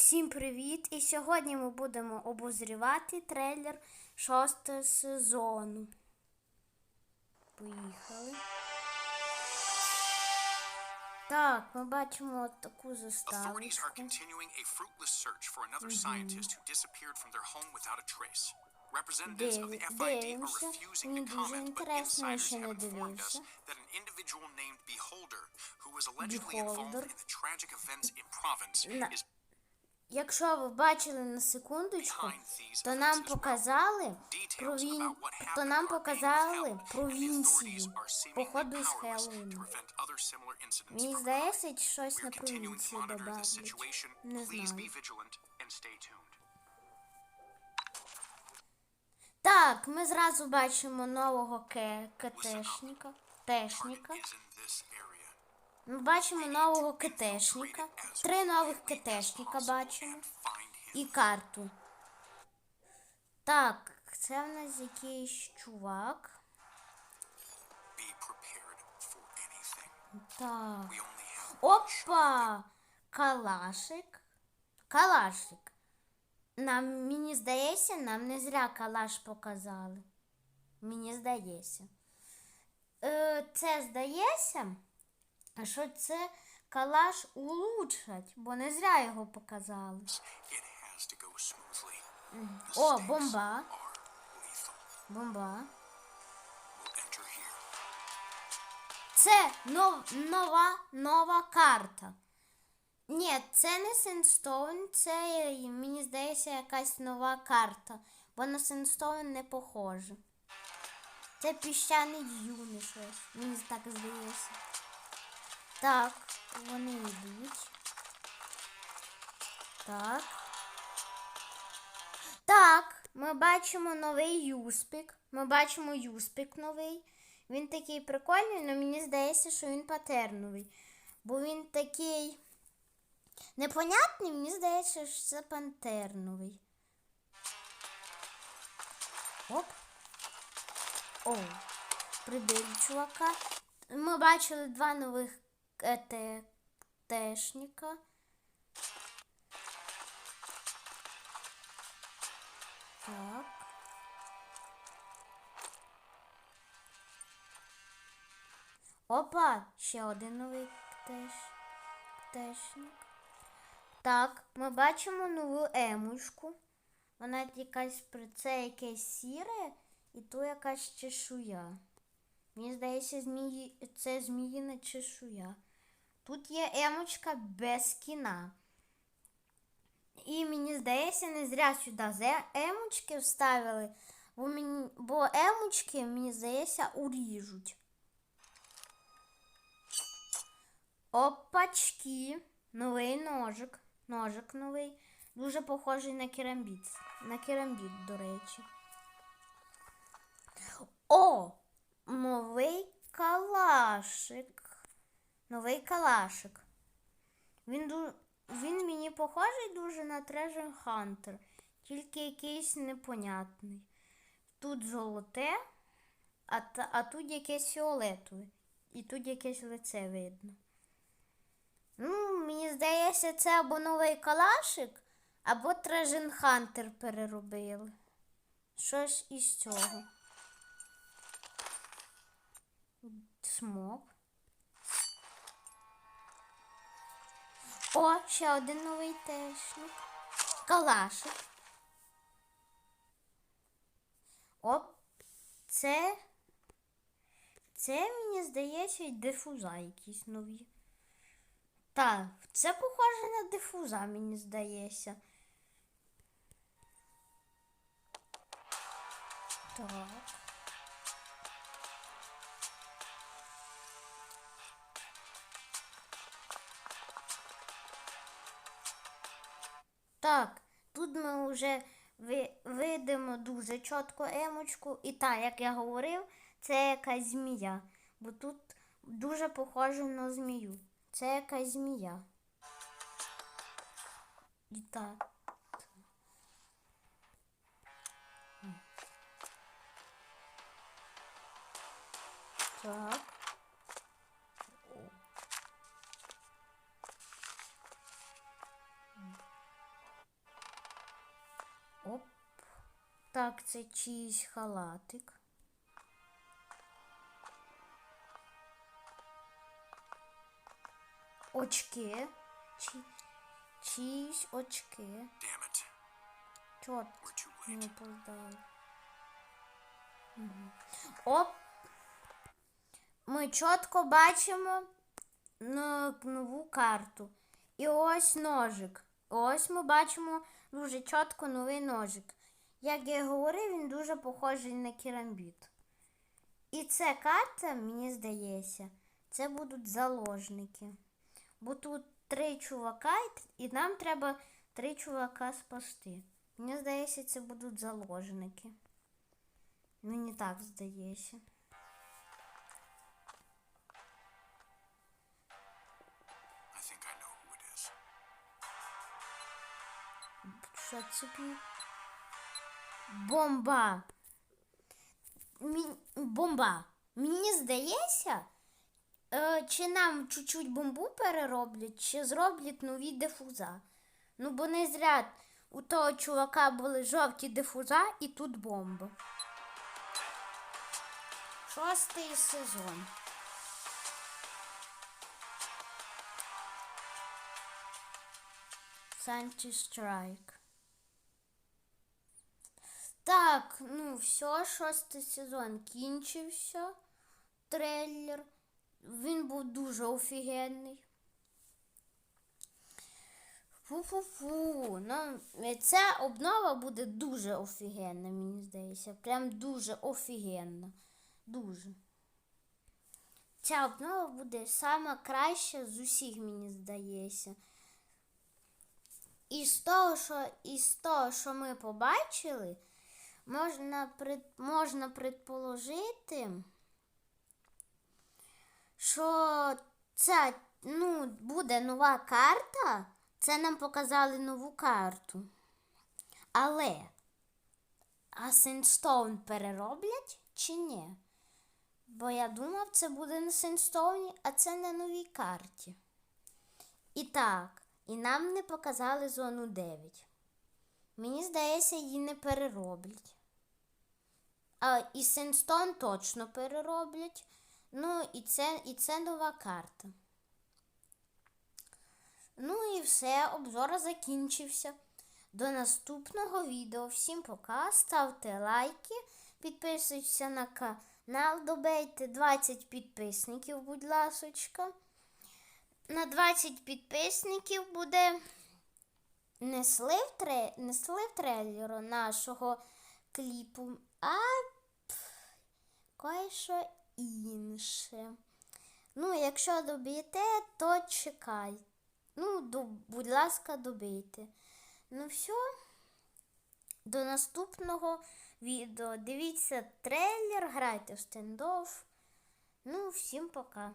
Всім привіт! І сьогодні ми будемо обозрівати трейлер шостого сезону. Поїхали. Так, ми бачимо от таку trace. Representatives of the FID are refusing to comment, but insiders have informed us that an individual named Beholder, who was allegedly involved in the tragic events in Province, is Якщо ви бачили на секундочку, то нам показали провін... то нам показали seemingly походу з incidents Мені здається, щось на the добавлять. Не знаю. Так, ми зразу бачимо нового ке... КТшника. Тешника. Is in this area. Ми бачимо нового КТшника. Три нових КТшника бачимо. І карту. Так, це в нас якийсь чувак. Так. Опа! Калашик. Калашик. Нам, мені здається, нам не зря калаш показали. Мені здається. Е, це здається, що це калаш улучшать, бо не зря його показали. О, бомба. Бомба. Це нов, нова, нова карта. Ні, це не Сенстоун, це, мені здається, якась нова карта. Бо на Сенстоун не похоже. Це піщаний дюни щось. Мені так здається. Так, вони йдуть. Так. Так, ми бачимо новий юспік. Ми бачимо юспік новий. Він такий прикольний, але мені здається, що він патерновий. Бо він такий непонятний, мені здається, що це пантерновий. Оп. О, прибили чувака. Ми бачили два нових КТшника. Так. Опа, ще один новий ктеш, ктешник. Так, ми бачимо нову емушку. Вона якась при- це якесь сіре і то якась чешуя. Мені здається, змії, це зміїна чешуя. Тут є емочка без кіна. І мені здається, не зря сюди зе- емочки вставили, бо, мені, бо емочки, мені здається, уріжуть. Опачки. Новий ножик. Ножик новий. Дуже похожий на керамбіт. На керамбіт, до речі. О! Новий калашик. Новий калашик. Він, ду... Він мені похожий дуже на Treasure Hunter, тільки якийсь непонятний. Тут золоте, а, та... а тут якесь фіолетове. І тут якесь лице видно. Ну, мені здається, це або новий калашик, або Трежен Хантер переробили. Щось із цього. Смок. О, ще один новий тешник. Калашик. Оп, це. Це, мені здається, й дифуза якісь нові. Так, це похоже на дифуза, мені здається. Так. Так, тут ми вже видимо дуже чітко емочку. І так, як я говорив, це якась змія. Бо тут дуже похоже на змію. Це якась змія. І так. Так. Так, це чийсь халатик. Очки. Чи... Чиїсь очки. Чорт, не опоздали. Мгм. Оп. Ми чітко бачимо нову карту. І ось ножик. Ось ми бачимо дуже чітко новий ножик. Як я і говорив, він дуже похожий на керамбіт. І ця карта, мені здається, це будуть заложники. Бо тут три чувака, і нам треба три чувака спасти. Мені здається, це будуть заложники. Мені так здається. Що Бомба. Мі- Бомба. Мені здається, е, чи нам чуть-чуть бомбу перероблять, чи зроблять нові дифуза. Ну, бо не зря у того чувака були жовті дифуза і тут бомба. Шостий сезон. Санті Страйк. Так, ну все, шостий сезон кінчився. Трейлер. Він був дуже офігенний. Фу-фу-фу. Ну, ця обнова буде дуже офігенна, мені здається. Прям дуже офігенна. Дуже. Ця обнова буде сама краща з усіх, мені здається. І з того, що, і з того, що ми побачили, можна, пред, можна предположити, що ця ну, буде нова карта. Це нам показали нову карту. Але а Сенстоун перероблять чи ні? Бо я думав, це буде на Сенстоуні, а це на новій карті. І так, і нам не показали зону 9. Мені здається, її не перероблять. А і Сенстон точно перероблять. Ну, і це, і це нова карта. Ну і все, обзор закінчився. До наступного відео. Всім пока. Ставте лайки, підписуйтесь на канал, добейте 20 підписників, будь ласочка. На 20 підписників буде не слив, тре... не слив трейлеру нашого кліпу, а пф, кое-що інше. Ну, якщо доб'єте, то чекай. Ну, до, будь ласка, добийте. Ну все, до наступного відео. Дивіться трейлер, грайте в стендофф. Ну, всім пока.